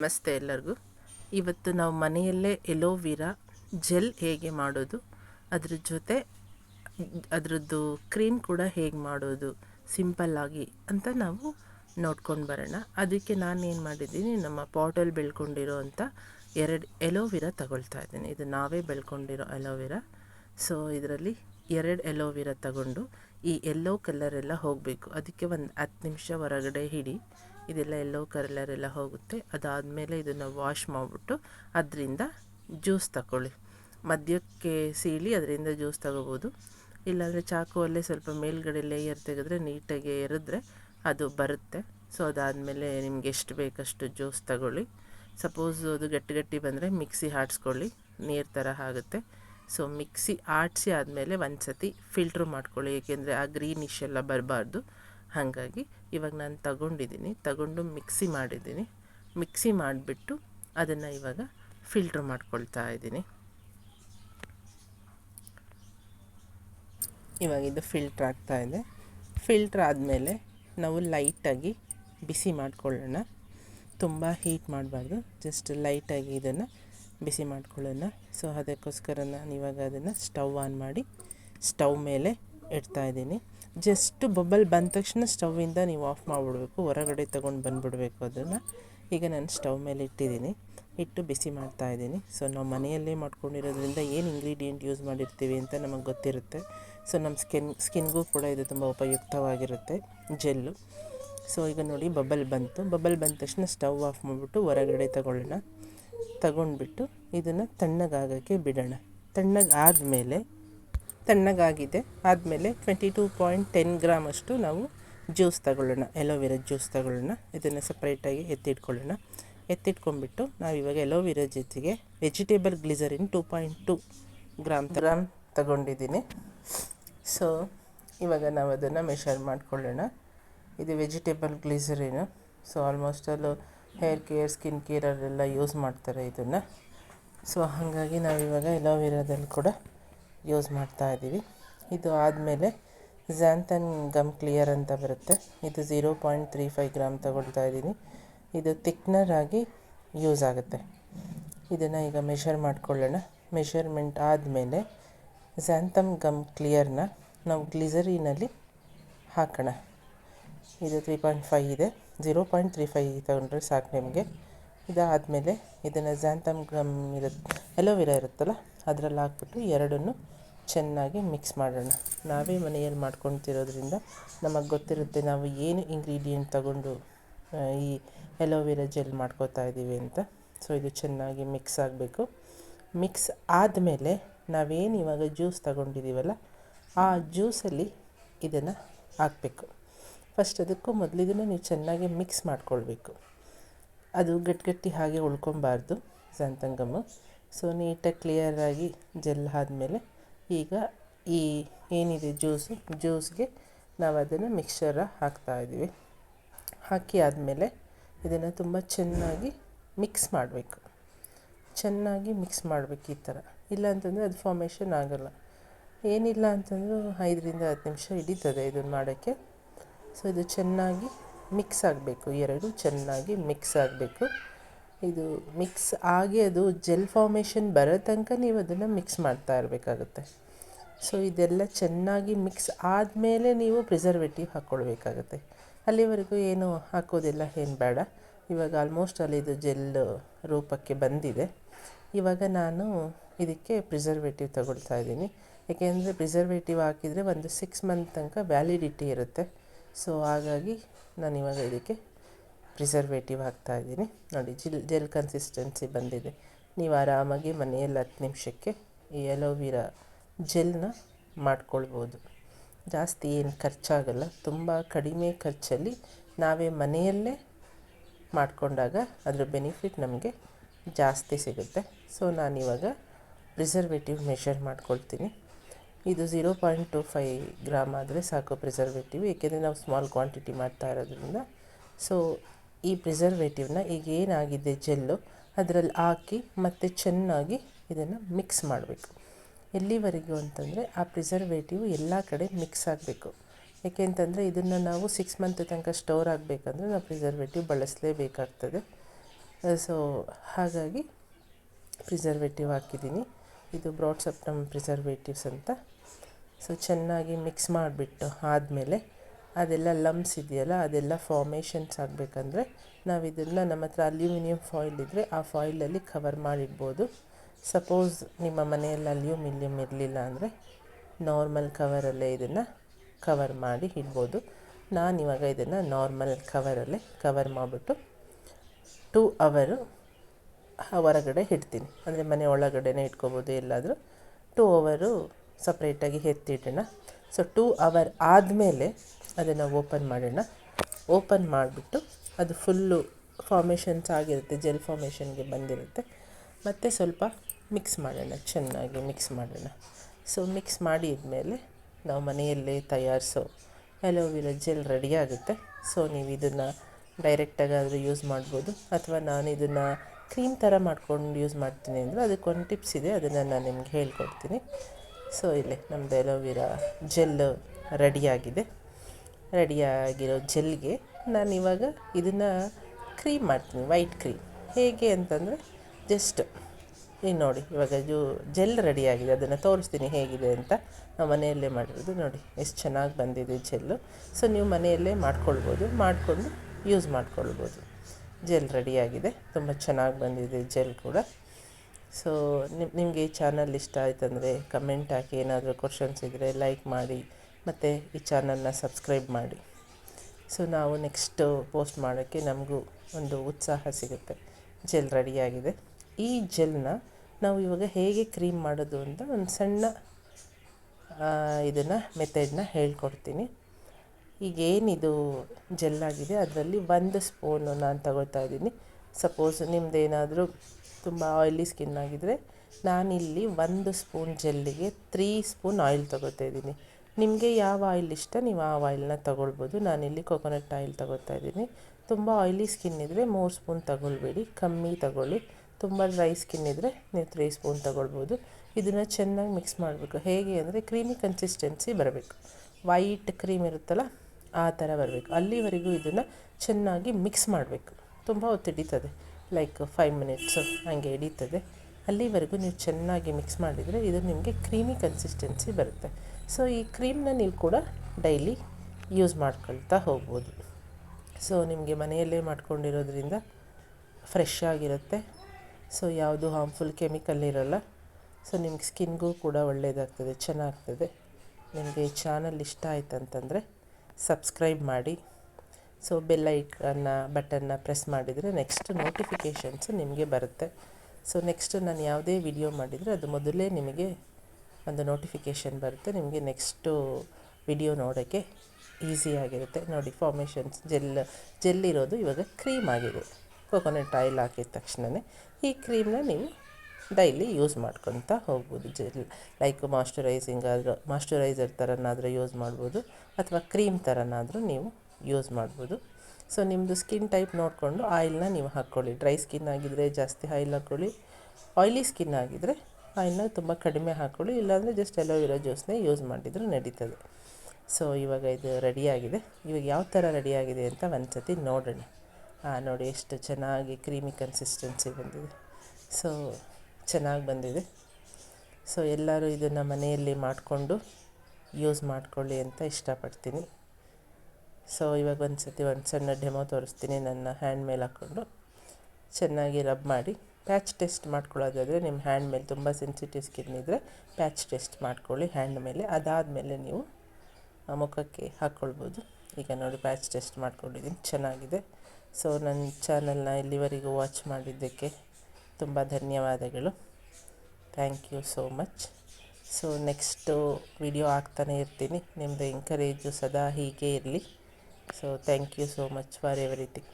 ನಮಸ್ತೆ ಎಲ್ಲರಿಗೂ. ಇವತ್ತು ನಾವು ಮನೆಯಲ್ಲೇ ಎಲೋವಿರಾ ಜೆಲ್ ಹೇಗೆ ಮಾಡೋದು, ಅದ್ರ ಜೊತೆ ಅದರದ್ದು ಕ್ರೀಮ್ ಕೂಡ ಹೇಗೆ ಮಾಡೋದು ಸಿಂಪಲ್ಲಾಗಿ ಅಂತ ನಾವು ನೋಡ್ಕೊಂಡು ಬರೋಣ. ಅದಕ್ಕೆ ನಾನು ಏನು ಮಾಡಿದ್ದೀನಿ, ನಮ್ಮ ಪಾಟಲ್ಲಿ ಬೆಳ್ಕೊಂಡಿರೋ ಅಂಥ ಎರಡು ಎಲೋವಿರಾ ತಗೊಳ್ತಾ ಇದ್ದೀನಿ. ಇದು ನಾವೇ ಬೆಳ್ಕೊಂಡಿರೋ ಎಲೋವಿರಾ ಸೊ, ಇದರಲ್ಲಿ ಎರಡು ಎಲೋವಿರಾ ತಗೊಂಡು ಈ ಎಲ್ಲೋ ಕಲರೆಲ್ಲ ಹೋಗಬೇಕು. ಅದಕ್ಕೆ ಒಂದು ಹತ್ತು ನಿಮಿಷ ಹೊರಗಡೆ ಹಿಡಿ ಇದೆಲ್ಲ ಎಲ್ಲೋ ಕಲರ್ ಎಲ್ಲ ಹೋಗುತ್ತೆ. ಅದಾದಮೇಲೆ ಇದನ್ನು ವಾಶ್ ಮಾಡಿಬಿಟ್ಟು ಅದರಿಂದ ಜ್ಯೂಸ್ ತಗೊಳ್ಳಿ ಮಧ್ಯಕ್ಕೆ ಸೀಳಿ ಅದರಿಂದ ಜ್ಯೂಸ್ ತಗೋಬೋದು. ಇಲ್ಲಾಂದರೆ ಚಾಕುವಲ್ಲೇ ಸ್ವಲ್ಪ ಮೇಲ್ಗಡೆ ಲೇಯರ್ ತೆಗೆದ್ರೆ ನೀಟಾಗಿ ಎರೆದ್ರೆ ಅದು ಬರುತ್ತೆ. ಸೊ ಅದಾದಮೇಲೆ ನಿಮ್ಗೆ ಎಷ್ಟು ಬೇಕಷ್ಟು ಜ್ಯೂಸ್ ತಗೊಳ್ಳಿ. ಸಪೋಸ್ ಅದು ಗಟ್ಟಿ ಗಟ್ಟಿ ಬಂದರೆ ಮಿಕ್ಸಿ ಆಡಿಸ್ಕೊಳ್ಳಿ ನೀರು ಥರ ಆಗುತ್ತೆ. ಸೊ ಮಿಕ್ಸಿ ಆಡಿಸಿ ಆದಮೇಲೆ ಒಂದು ಸತಿ ಫಿಲ್ಟ್ರ್ ಮಾಡ್ಕೊಳ್ಳಿ. ಏಕೆಂದರೆ ಆ ಗ್ರೀನಿಶ್ ಎಲ್ಲ ಬರಬಾರ್ದು. ಹಾಗಾಗಿ ಇವಾಗ ನಾನು ತಗೊಂಡಿದ್ದೀನಿ, ತಗೊಂಡು ಮಿಕ್ಸಿ ಮಾಡಿದ್ದೀನಿ. ಮಿಕ್ಸಿ ಮಾಡಿಬಿಟ್ಟು ಅದನ್ನು ಇವಾಗ ಫಿಲ್ಟ್ರ್ ಮಾಡ್ಕೊಳ್ತಾ ಇದ್ದೀನಿ. ಇವಾಗ ಇದು ಫಿಲ್ಟ್ರ್ ಆಗ್ತಾ ಇದೆ. ಫಿಲ್ಟ್ರ್ ಆದಮೇಲೆ ನಾವು ಲೈಟಾಗಿ ಬಿಸಿ ಮಾಡ್ಕೊಳ್ಳೋಣ. ತುಂಬ ಹೀಟ್ ಮಾಡಬಾರ್ದು, ಜಸ್ಟ್ ಲೈಟಾಗಿ ಇದನ್ನು ಬಿಸಿ ಮಾಡ್ಕೊಳ್ಳೋಣ. ಸೊ ಅದಕ್ಕೋಸ್ಕರ ನಾನು ಇವಾಗ ಅದನ್ನು ಸ್ಟವ್ ಆನ್ ಮಾಡಿ ಸ್ಟವ್ ಮೇಲೆ ಇಡ್ತಾ ಇದ್ದೀನಿ. ಜಸ್ಟ್ ಬಬಲ್ ಬಂದ ತಕ್ಷಣ ಸ್ಟವಿಂದ ನೀವು ಆಫ್ ಮಾಡಿಬಿಡ್ಬೇಕು. ಹೊರಗಡೆ ತೊಗೊಂಡು ಬಂದುಬಿಡ್ಬೇಕು ಅದನ್ನು. ಈಗ ನಾನು ಸ್ಟವ್ ಮೇಲೆ ಇಟ್ಟಿದ್ದೀನಿ. ಇಟ್ಟು ಬಿಸಿ ಮಾಡ್ತಾ ಇದ್ದೀನಿ. ಸೊ, ನಾವು ಮನೆಯಲ್ಲೇ ಮಾಡ್ಕೊಂಡಿರೋದ್ರಿಂದ ಏನು ಇಂಗ್ರೀಡಿಯೆಂಟ್ ಯೂಸ್ ಮಾಡಿರ್ತೀವಿ ಅಂತ ನಮಗೆ ಗೊತ್ತಿರುತ್ತೆ. ಸೊ ನಮ್ಮ ಸ್ಕಿನ್ ಸ್ಕಿನ್ಗೂ ಕೂಡ ಇದು ತುಂಬ ಉಪಯುಕ್ತವಾಗಿರುತ್ತೆ. ಜೆಲ್ಲು. ಸೊ, ಈಗ ನೋಡಿ ಬಬಲ್ ಬಂತು. ಬಬಲ್ ಬಂದ ತಕ್ಷಣ ಸ್ಟವ್ ಆಫ್ ಮಾಡಿಬಿಟ್ಟು ಹೊರಗಡೆ ತಗೊಳ್ಳೋಣ. ತಗೊಂಡ್ಬಿಟ್ಟು ಇದನ್ನು ತಣ್ಣಗಾಗೋಕ್ಕೆ ಬಿಡೋಣ. ತಣ್ಣಗಾದ ಆದಮೇಲೆ ತಣ್ಣಗಾಗಿದೆ. ಆದಮೇಲೆ twenty two point ten gram ಅಷ್ಟು ನಾವು ಜ್ಯೂಸ್ ತಗೊಳ್ಳೋಣ. ಎಲೋವೆರಾ ಜ್ಯೂಸ್ ತಗೊಳ್ಳೋಣ. ಇದನ್ನು ಸಪ್ರೇಟಾಗಿ ಎತ್ತಿಟ್ಕೊಳ್ಳೋಣ. ಎತ್ತಿಟ್ಕೊಂಡ್ಬಿಟ್ಟು ನಾವು ಇವಾಗ ಎಲೋವೆರಾ ಜೊತೆಗೆ vegetable glycerin two point two gram gram ತಗೊಂಡಿದ್ದೀನಿ. ಸೊ ಇವಾಗ ನಾವು ಅದನ್ನು ಮೆಷರ್ ಮಾಡ್ಕೊಳ್ಳೋಣ. ಇದು ವೆಜಿಟೇಬಲ್ ಗ್ಲಿಸರಿನ್ ಸೊ ಆಲ್ಮೋಸ್ಟ್ ಅಲ್ಲೂ ಹೇರ್ ಕೇರ್ ಸ್ಕಿನ್ ಕೇರಲ್ಲೆಲ್ಲ ಯೂಸ್ ಮಾಡ್ತಾರೆ ಇದನ್ನು. ಸೊ ಹಾಗಾಗಿ ನಾವಿವಾಗ ಎಲೋವೆರಾದಲ್ಲಿ ಕೂಡ ಯೂಸ್ ಮಾಡ್ತಾ ಇದ್ದೀವಿ. ಇದು ಆದಮೇಲೆ ಝ್ಯಾಂತನ್ ಗಮ್ ಕ್ಲಿಯರ್ ಅಂತ ಬರುತ್ತೆ. ಇದು zero point three five gram ತಗೊಳ್ತಾ ಇದ್ದೀನಿ. ಇದು ತಿಕ್ನರ್ ಆಗಿ ಯೂಸ್ ಆಗುತ್ತೆ. ಇದನ್ನು ಈಗ ಮೆಷರ್ ಮಾಡ್ಕೊಳ್ಳೋಣ. ಮೆಷರ್ಮೆಂಟ್ ಆದಮೇಲೆ ಝ್ಯಾಂತಮ್ ಗಮ್ ಕ್ಲಿಯರ್ನ ನಾವು ಗ್ಲಿಸರಿನಲ್ಲಿ ಹಾಕೋಣ. ಇದು ತ್ರೀ ಪಾಯಿಂಟ್ ಫೈವ್ ಇದೆ. ಝೀರೋ ಪಾಯಿಂಟ್ ತ್ರೀ ಫೈ ತಗೊಂಡ್ರೆ ಸಾಕು ನಿಮಗೆ. ಇದಾದಮೇಲೆ ಇದನ್ನು ಝ್ಯಾಂಥಮ್ ಗ್ರಮ್ ಇರುತ್ತೆ ಎಲೋವೆರಾ ಇರುತ್ತಲ್ಲ, ಅದರಲ್ಲಿ ಹಾಕ್ಬಿಟ್ಟು ಎರಡನ್ನು ಚೆನ್ನಾಗಿ ಮಿಕ್ಸ್ ಮಾಡೋಣ. ನಾವೇ ಮನೆಯಲ್ಲಿ ಮಾಡ್ಕೊತಿರೋದ್ರಿಂದ ನಮಗೆ ಗೊತ್ತಿರುತ್ತೆ ನಾವು ಏನು ಇಂಗ್ರೀಡಿಯೆಂಟ್ ತಗೊಂಡು ಈ ಎಲೋವೆರಾ ಜೆಲ್ ಮಾಡ್ಕೋತಾ ಇದ್ದೀವಿ ಅಂತ. ಸೊ ಇದು ಚೆನ್ನಾಗಿ ಮಿಕ್ಸ್ ಆಗಬೇಕು. ಮಿಕ್ಸ್ ಆದಮೇಲೆ ನಾವೇನು ಇವಾಗ ಜ್ಯೂಸ್ ತಗೊಂಡಿದ್ದೀವಲ್ಲ ಆ ಜ್ಯೂಸಲ್ಲಿ ಇದನ್ನು ಹಾಕಬೇಕು. ಫಸ್ಟ್ ಅದಕ್ಕೂ ಮೊದಲಿದನ್ನು ನೀವು ಚೆನ್ನಾಗಿ ಮಿಕ್ಸ್ ಮಾಡ್ಕೊಳ್ಬೇಕು. ಅದು ಗಟ್ಟಿಗಟ್ಟಿ ಹಾಗೆ ಉಳ್ಕೊಬಾರ್ದು ಸಂತಂಗಮು ಸೊ ನೀಟಾಗಿ ಕ್ಲಿಯರಾಗಿ ಜೆಲ್ ಆದಮೇಲೆ ಈಗ ಈ ಏನಿದೆ ಜ್ಯೂಸು ಜ್ಯೂಸ್ಗೆ ನಾವು ಅದನ್ನು ಮಿಕ್ಸ್ಚರ ಹಾಕ್ತಾಯಿದ್ದೀವಿ ಹಾಕಿ ಆದಮೇಲೆ ಇದನ್ನು ತುಂಬ ಚೆನ್ನಾಗಿ ಮಿಕ್ಸ್ ಮಾಡಬೇಕು. ಚೆನ್ನಾಗಿ ಮಿಕ್ಸ್ ಮಾಡಬೇಕು ಈ ಥರ ಇಲ್ಲ ಅಂತಂದರೆ ಅದು ಫಾರ್ಮೇಷನ್ ಆಗೋಲ್ಲ. ಏನಿಲ್ಲ ಅಂತಂದರೂ ಐದರಿಂದ ಹತ್ತು ನಿಮಿಷ ಹಿಡಿತದೆ ಇದನ್ನು ಮಾಡೋಕ್ಕೆ. ಸೊ ಇದು ಚೆನ್ನಾಗಿ ಮಿಕ್ಸ್ ಆಗಬೇಕು, ಎರಡು ಚೆನ್ನಾಗಿ ಮಿಕ್ಸ್ ಆಗಬೇಕು. ಇದು ಮಿಕ್ಸ್ ಆಗಿ ಅದು ಜೆಲ್ ಫಾರ್ಮೇಷನ್ ಬರೋ ತನಕ ನೀವು ಅದನ್ನು ಮಿಕ್ಸ್ ಮಾಡ್ತಾ ಇರಬೇಕಾಗುತ್ತೆ. ಸೊ, ಇದೆಲ್ಲ ಚೆನ್ನಾಗಿ ಮಿಕ್ಸ್ ಆದಮೇಲೆ ನೀವು ಪ್ರಿಸರ್ವೇಟಿವ್ ಹಾಕ್ಕೊಳ್ಬೇಕಾಗುತ್ತೆ. ಅಲ್ಲಿವರೆಗೂ ಏನು ಹಾಕೋದಿಲ್ಲ, ಏನು ಬೇಡ. ಇವಾಗ ಆಲ್ಮೋಸ್ಟ್ ಅಲ್ಲಿ ಇದು ಜೆಲ್ ರೂಪಕ್ಕೆ ಬಂದಿದೆ. ಇವಾಗ ನಾನು ಇದಕ್ಕೆ ಪ್ರಿಸರ್ವೇಟಿವ್ ತಗೊಳ್ತಾ ಇದ್ದೀನಿ. ಏಕೆಂದರೆ ಪ್ರಿಸರ್ವೇಟಿವ್ ಹಾಕಿದರೆ ಒಂದು ಸಿಕ್ಸ್ ಮಂತ್ ತನಕ ವ್ಯಾಲಿಡಿಟಿ ಇರುತ್ತೆ. ಸೊ ಹಾಗಾಗಿ ನಾನು ಇವಾಗ ಇದಕ್ಕೆ ಪ್ರಿಸರ್ವೇಟಿವ್ ಹಾಕ್ತಾಯಿದ್ದೀನಿ ನೋಡಿ ಜಿಲ್ ಜೆಲ್ ಕನ್ಸಿಸ್ಟೆನ್ಸಿ ಬಂದಿದೆ. ನೀವು ಆರಾಮಾಗಿ ಮನೆಯಲ್ಲಿ ಹತ್ತು ನಿಮಿಷಕ್ಕೆ ಈ ಎಲೋವಿರಾ ಜೆಲ್ನ ಮಾಡ್ಕೊಳ್ಬೋದು. ಜಾಸ್ತಿ ಏನು ಖರ್ಚಾಗಲ್ಲ, ತುಂಬ ಕಡಿಮೆ ಖರ್ಚಲ್ಲಿ ನಾವೇ ಮನೆಯಲ್ಲೇ ಮಾಡಿಕೊಂಡಾಗ ಅದರ ಬೆನಿಫಿಟ್ ನಮಗೆ ಜಾಸ್ತಿ ಸಿಗುತ್ತೆ. ಸೊ ನಾನಿವಾಗ ಪ್ರಿಸರ್ವೇಟಿವ್ ಮೆಷರ್ ಮಾಡ್ಕೊಳ್ತೀನಿ. ಇದು zero point two five gram ಆದರೆ ಸಾಕು ಪ್ರಿಸರ್ವೇಟಿವ್ ಏಕೆಂದರೆ ನಾವು ಸ್ಮಾಲ್ ಕ್ವಾಂಟಿಟಿ ಮಾಡ್ತಾ ಇರೋದ್ರಿಂದ. ಸೊ ಈ ಪ್ರಿಸರ್ವೇಟಿವ್ನ ಈಗ ಏನಾಗಿದೆ ಜೆಲ್ಲು ಅದರಲ್ಲಿ ಹಾಕಿ ಮತ್ತು ಚೆನ್ನಾಗಿ ಇದನ್ನು ಮಿಕ್ಸ್ ಮಾಡಬೇಕು. ಎಲ್ಲಿವರೆಗೂ ಅಂತಂದರೆ ಆ ಪ್ರಿಸರ್ವೇಟಿವ್ ಎಲ್ಲ ಕಡೆ ಮಿಕ್ಸ್ ಆಗಬೇಕು. ಏಕೆಂತಂದರೆ ಇದನ್ನು ನಾವು ಸಿಕ್ಸ್ ಮಂತ್ ತನಕ ಸ್ಟೋರ್ ಆಗಬೇಕಂದ್ರೆ ನಾವು ಪ್ರಿಸರ್ವೇಟಿವ್ ಬಳಸಲೇಬೇಕಾಗ್ತದೆ. ಸೊ ಹಾಗಾಗಿ ಪ್ರಿಸರ್ವೇಟಿವ್ ಹಾಕಿದ್ದೀನಿ. ಇದು ಬ್ರಾಡ್ ಸಪ್ಟಮ್ ಪ್ರಿಸರ್ವೇಟಿವ್ಸ್ ಅಂತ. ಸೊ ಚೆನ್ನಾಗಿ ಮಿಕ್ಸ್ ಮಾಡಿಬಿಟ್ಟು ಆದಮೇಲೆ ಅದೆಲ್ಲ ಲಮ್ಸ್ ಇದೆಯಲ್ಲ, ಅದೆಲ್ಲ ಫಾರ್ಮೇಷನ್ಸ್ ಆಗಬೇಕಂದ್ರೆ ನಾವು ಇದನ್ನು ನಮ್ಮ ಹತ್ರ ಅಲ್ಯೂಮಿನಿಯಂ ಫಾಯಿಲ್ ಇದ್ದರೆ ಆ ಫಾಯಿಲಲ್ಲಿ ಕವರ್ ಮಾಡಿಡ್ಬೋದು. ಸಪೋಸ್ ನಿಮ್ಮ ಮನೆಯಲ್ಲಿ ಅಲ್ಯೂಮಿನಿಯಂ ಇರಲಿಲ್ಲ ಅಂದರೆ ನಾರ್ಮಲ್ ಕವರಲ್ಲೇ ಇದನ್ನು ಕವರ್ ಮಾಡಿ ಇಡ್ಬೋದು. ನಾನಿವಾಗ ಇದನ್ನು ನಾರ್ಮಲ್ ಕವರಲ್ಲೇ ಕವರ್ ಮಾಡಿಬಿಟ್ಟು ಟೂ ಅವರು ಹೊರಗಡೆ ಇಡ್ತೀನಿ. ಅಂದರೆ ಮನೆ ಒಳಗಡೆನೇ ಇಟ್ಕೋಬೋದು, ಎಲ್ಲಾದರೂ. ಟೂ ಅವರು ಸಪ್ರೇಟಾಗಿ ಎತ್ತಿಡೋಣ ಸೊ ಟೂ ಅವರ್ ಆದಮೇಲೆ ಅದನ್ನು ಓಪನ್ ಮಾಡೋಣ ಓಪನ್ ಮಾಡಿಬಿಟ್ಟು ಅದು ಫುಲ್ಲು ಫಾರ್ಮೇಷನ್ಸ್ ಆಗಿರುತ್ತೆ ಜೆಲ್ ಫಾರ್ಮೇಷನ್ಗೆ ಬಂದಿರುತ್ತೆ. ಮತ್ತು ಸ್ವಲ್ಪ ಮಿಕ್ಸ್ ಮಾಡೋಣ, ಚೆನ್ನಾಗಿ ಮಿಕ್ಸ್ ಮಾಡೋಣ. ಸೊ ಮಿಕ್ಸ್ ಮಾಡಿದ್ಮೇಲೆ ನಾವು ಮನೆಯಲ್ಲೇ ತಯಾರಿಸೋ ಅಲೋವಿರಾ ಜೆಲ್ ರೆಡಿ ಆಗುತ್ತೆ. ಸೊ ನೀವು ಇದನ್ನು ಡೈರೆಕ್ಟಾಗಾದರೂ ಯೂಸ್ ಮಾಡ್ಬೋದು. ಅಥವಾ ನಾನು ಇದನ್ನು ಕ್ರೀಮ್ ಥರ ಮಾಡ್ಕೊಂಡು ಯೂಸ್ ಮಾಡ್ತೀನಿ ಅಂದರೆ ಅದಕ್ಕೊಂದು ಟಿಪ್ಸ್ ಇದೆ. ಅದನ್ನು ನಾನು ನಿಮ್ಗೆ ಹೇಳ್ಕೊಡ್ತೀನಿ. ಸೊ ಇಲ್ಲಿ ನಮ್ಮದು ಎಲೋವಿರಾ ಜೆಲ್ ರೆಡಿಯಾಗಿದೆ ರೆಡಿಯಾಗಿರೋ ಜೆಲ್ಗೆ ನಾನು ಇವಾಗ ಇದನ್ನು ಕ್ರೀಮ್ ಮಾಡ್ತೀನಿ ವೈಟ್ ಕ್ರೀಮ್ ಹೇಗೆ ಅಂತಂದರೆ ಜಸ್ಟ್ ಈ ನೋಡಿ, ಇವಾಗ ಜೂ ಜೆಲ್ ರೆಡಿಯಾಗಿದೆ ಅದನ್ನು ತೋರಿಸ್ತೀನಿ ಹೇಗಿದೆ ಅಂತ. ನಾವು ಮನೆಯಲ್ಲೇ ಮಾಡಿರೋದು ನೋಡಿ, ಎಷ್ಟು ಚೆನ್ನಾಗಿ ಬಂದಿದೆ ಜೆಲ್ಲು ಸೊ ನೀವು ಮನೆಯಲ್ಲೇ ಮಾಡ್ಕೊಳ್ಬೋದು, ಮಾಡಿಕೊಂಡು ಯೂಸ್ ಮಾಡ್ಕೊಳ್ಬೋದು. ಜೆಲ್ ರೆಡಿಯಾಗಿದೆ ತುಂಬ ಚೆನ್ನಾಗಿ ಬಂದಿದೆ ಜೆಲ್ ಕೂಡ. ಸೊ ನಿಮ್ ನಿಮಗೆ ಈ ಚಾನಲ್ ಇಷ್ಟ ಆಯ್ತಂದರೆ ಕಮೆಂಟ್ ಹಾಕಿ, ಏನಾದರೂ ಕ್ವಶನ್ಸ್ ಇದ್ದರೆ ಲೈಕ್ ಮಾಡಿ, ಮತ್ತು ಈ ಚಾನಲ್ನ ಸಬ್ಸ್ಕ್ರೈಬ್ ಮಾಡಿ. ಸೊ ನಾವು ನೆಕ್ಸ್ಟು ಪೋಸ್ಟ್ ಮಾಡೋಕ್ಕೆ ನಮಗೂ ಒಂದು ಉತ್ಸಾಹ ಸಿಗುತ್ತೆ. ಜೆಲ್ ರೆಡಿಯಾಗಿದೆ ಈ ಜೆಲ್ನ ನಾವು ಇವಾಗ ಹೇಗೆ ಕ್ರೀಮ್ ಮಾಡೋದು ಅಂತ ಒಂದು ಸಣ್ಣ ಇದನ್ನು ಮೆಥಡ್ನ ಹೇಳ್ಕೊಡ್ತೀನಿ. ಈಗ ಏನಿದು ಜೆಲ್ ಆಗಿದೆ, ಅದರಲ್ಲಿ ಒಂದು ಸ್ಪೂನು ನಾನು ತಗೊಳ್ತಾ ಇದ್ದೀನಿ. ಸಪೋಸ್ ನಿಮ್ಮದೇನಾದರೂ ತುಂಬ ಆಯಿಲಿ ಸ್ಕಿನ್ ಆಗಿದ್ದರೆ ನಾನಿಲ್ಲಿ ಒಂದು ಸ್ಪೂನ್ ಜೆಲ್ಲಿಗೆ ತ್ರೀ ಸ್ಪೂನ್ ಆಯಿಲ್ ತಗೋತಾ ಇದ್ದೀನಿ. ನಿಮಗೆ ಯಾವ ಆಯಿಲ್ ಇಷ್ಟ ನೀವು ಆ ಆಯಿಲ್ನ ತೊಗೊಳ್ಬೋದು. ನಾನಿಲ್ಲಿ ಕೊಕೊನಟ್ ಆಯಿಲ್ ತಗೋತಾ ಇದ್ದೀನಿ. ತುಂಬ ಆಯಿಲಿ ಸ್ಕಿನ್ ಇದ್ದರೆ ಮೂರು ಸ್ಪೂನ್ ತಗೊಳ್ಬೇಡಿ. ಕಮ್ಮಿ ತಗೊಳ್ಳಿ. ತುಂಬ ಡ್ರೈ ಸ್ಕಿನ್ ಇದ್ದರೆ ನೀವು ತ್ರೀ ಸ್ಪೂನ್ ತಗೊಳ್ಬೋದು. ಇದನ್ನು ಚೆನ್ನಾಗಿ ಮಿಕ್ಸ್ ಮಾಡಬೇಕು. ಹೇಗೆ ಅಂದರೆ ಕ್ರೀಮಿ ಕನ್ಸಿಸ್ಟೆನ್ಸಿ ಬರಬೇಕು. ವೈಟ್ ಕ್ರೀಮ್ ಇರುತ್ತಲ್ಲ ಆ ಥರ ಬರಬೇಕು. ಅಲ್ಲಿವರೆಗೂ ಇದನ್ನು ಚೆನ್ನಾಗಿ ಮಿಕ್ಸ್ ಮಾಡಬೇಕು. ತುಂಬ ಹೊತ್ತು ಹಿಡಿತದೆ ಲೈಕ್ ಫೈವ್ ಮಿನಿಟ್ಸು ಹಾಗೆ ಹಿಡಿತದೆ. ಅಲ್ಲಿವರೆಗೂ ನೀವು ಚೆನ್ನಾಗಿ ಮಿಕ್ಸ್ ಮಾಡಿದರೆ ಇದು ನಿಮಗೆ ಕ್ರೀಮಿ ಕನ್ಸಿಸ್ಟೆನ್ಸಿ ಬರುತ್ತೆ. ಸೊ ಈ ಕ್ರೀಮ್ನ ನೀವು ಕೂಡ ಡೈಲಿ ಯೂಸ್ ಮಾಡ್ಕೊಳ್ತಾ ಹೋಗ್ಬೋದು. ಸೊ ನಿಮಗೆ ಮನೆಯಲ್ಲೇ ಮಾಡ್ಕೊಂಡಿರೋದ್ರಿಂದ ಫ್ರೆಶ್ ಆಗಿರುತ್ತೆ. ಸೊ ಯಾವುದು ಹಾರ್ಮ್ಫುಲ್ ಕೆಮಿಕಲ್ ಇರೋಲ್ಲ. ಸೊ ನಿಮ್ಗೆ ಸ್ಕಿನ್ಗೂ ಕೂಡ ಒಳ್ಳೆಯದಾಗ್ತದೆ ಚೆನ್ನಾಗ್ತದೆ. ನಿಮಗೆ ಚಾನಲ್ ಇಷ್ಟ ಆಯ್ತಂತಂದರೆ ಸಬ್ಸ್ಕ್ರೈಬ್ ಮಾಡಿ. ಸೊ ಬೆಲ್ ಐಕನ್ನ ಬಟನ್ನ ಪ್ರೆಸ್ ಮಾಡಿದರೆ ನೆಕ್ಸ್ಟ್ ನೋಟಿಫಿಕೇಷನ್ಸು ನಿಮಗೆ ಬರುತ್ತೆ. ಸೊ ನೆಕ್ಸ್ಟ್ ನಾನು ಯಾವುದೇ ವಿಡಿಯೋ ಮಾಡಿದರೆ ಅದು ಮೊದಲೇ ನಿಮಗೆ ಒಂದು ನೋಟಿಫಿಕೇಷನ್ ಬರುತ್ತೆ. ನಿಮಗೆ ನೆಕ್ಸ್ಟು ವಿಡಿಯೋ ನೋಡೋಕ್ಕೆ ಈಸಿಯಾಗಿರುತ್ತೆ ನೋಡಿ ಫಾರ್ಮೇಷನ್ಸ್ ಜೆಲ್ ಜೆಲ್ ಇರೋದು ಇವಾಗ ಕ್ರೀಮ್ ಆಗಿದೆ. ಕೊಕೊನಟ್ ಆಯಿಲ್ ಹಾಕಿದ ತಕ್ಷಣವೇ ಈ ಕ್ರೀಮ್ನ ನೀವು ಡೈಲಿ ಯೂಸ್ ಮಾಡ್ಕೊತ ಹೋಗ್ಬೋದು. ಜೆಲ್ ಲೈಕ್ ಮಾಯ್ಶ್ಚರೈಸಿಂಗ್ ಆದರೂ ಮಾಯ್ಶ್ಚರೈಸರ್ ಥರನಾದರೂ ಯೂಸ್ ಮಾಡ್ಬೋದು. ಅಥವಾ ಕ್ರೀಮ್ ಥರನಾದರೂ ನೀವು ಯೂಸ್ ಮಾಡ್ಬೋದು. ಸೊ ನಿಮ್ಮದು ಸ್ಕಿನ್ ಟೈಪ್ ನೋಡಿಕೊಂಡು ಆಯಿಲ್ನ ನೀವು ಹಾಕ್ಕೊಳ್ಳಿ. ಡ್ರೈ ಸ್ಕಿನ್ ಆಗಿದ್ದರೆ ಜಾಸ್ತಿ ಆಯಿಲ್ ಹಾಕ್ಕೊಳ್ಳಿ. ಆಯಿಲಿ ಸ್ಕಿನ್ ಆಗಿದ್ದರೆ ಆಯಿಲ್ನ ತುಂಬ ಕಡಿಮೆ ಹಾಕ್ಕೊಳ್ಳಿ. ಇಲ್ಲಾಂದರೆ ಜಸ್ಟ್ ಎಲೋವಿರಾ ಜ್ಯೂಸ್ನೇ ಯೂಸ್ ಮಾಡಿದರೂ ನಡೀತದೆ. ಸೊ ಇವಾಗ ಇದು ರೆಡಿಯಾಗಿದೆ ಇವಾಗ ಯಾವ ಥರ ರೆಡಿಯಾಗಿದೆ ಅಂತ ಒಂದು ಸತಿ ನೋಡೋಣ. ನೋಡಿ ಎಷ್ಟು ಚೆನ್ನಾಗಿ ಕ್ರೀಮಿ ಕನ್ಸಿಸ್ಟೆನ್ಸಿ ಬಂದಿದೆ. ಸೊ ಚೆನ್ನಾಗಿ ಬಂದಿದೆ. ಸೊ ಎಲ್ಲರೂ ಇದನ್ನು ಮನೆಯಲ್ಲಿ ಮಾಡಿಕೊಂಡು ಯೂಸ್ ಮಾಡಿಕೊಳ್ಳಿ ಅಂತ ಇಷ್ಟಪಡ್ತೀನಿ. ಸೊ ಇವಾಗ ಒಂದು ಸತಿ ಒಂದು ಸಣ್ಣ ಡೆಮೋ ತೋರಿಸ್ತೀನಿ. ನನ್ನ ಹ್ಯಾಂಡ್ ಮೇಲೆ ಹಾಕ್ಕೊಂಡು ಚೆನ್ನಾಗಿ ರಬ್ ಮಾಡಿ ಪ್ಯಾಚ್ ಟೆಸ್ಟ್ ಮಾಡ್ಕೊಳ್ಳೋದಾದರೆ ನಿಮ್ಮ ಹ್ಯಾಂಡ್ ಮೇಲೆ ತುಂಬ ಸೆನ್ಸಿಟಿವ್ ಸ್ಕಿನ್ ಇದ್ದರೆ ಪ್ಯಾಚ್ ಟೆಸ್ಟ್ ಮಾಡ್ಕೊಳ್ಳಿ ಹ್ಯಾಂಡ್ ಮೇಲೆ. ಅದಾದಮೇಲೆ ನೀವು ಮುಖಕ್ಕೆ ಹಾಕ್ಕೊಳ್ಬೋದು. ಈಗ ನೋಡಿ ಪ್ಯಾಚ್ ಟೆಸ್ಟ್ ಮಾಡ್ಕೊಂಡಿದ್ದೀನಿ. ಚೆನ್ನಾಗಿದೆ. ಸೊ ನನ್ನ ಚಾನಲ್ನ ಇಲ್ಲಿವರೆಗೂ ವಾಚ್ ಮಾಡಿದ್ದಕ್ಕೆ ತುಂಬ ಧನ್ಯವಾದಗಳು. Thank you so much so next video ಹಾಕ್ತಾನೆ ಇರ್ತೀನಿ. ನಿಮ್ಮದು ಎಂಕರೇಜು ಸದಾ ಹೀಗೆ ಇರಲಿ. So thank you so much for everything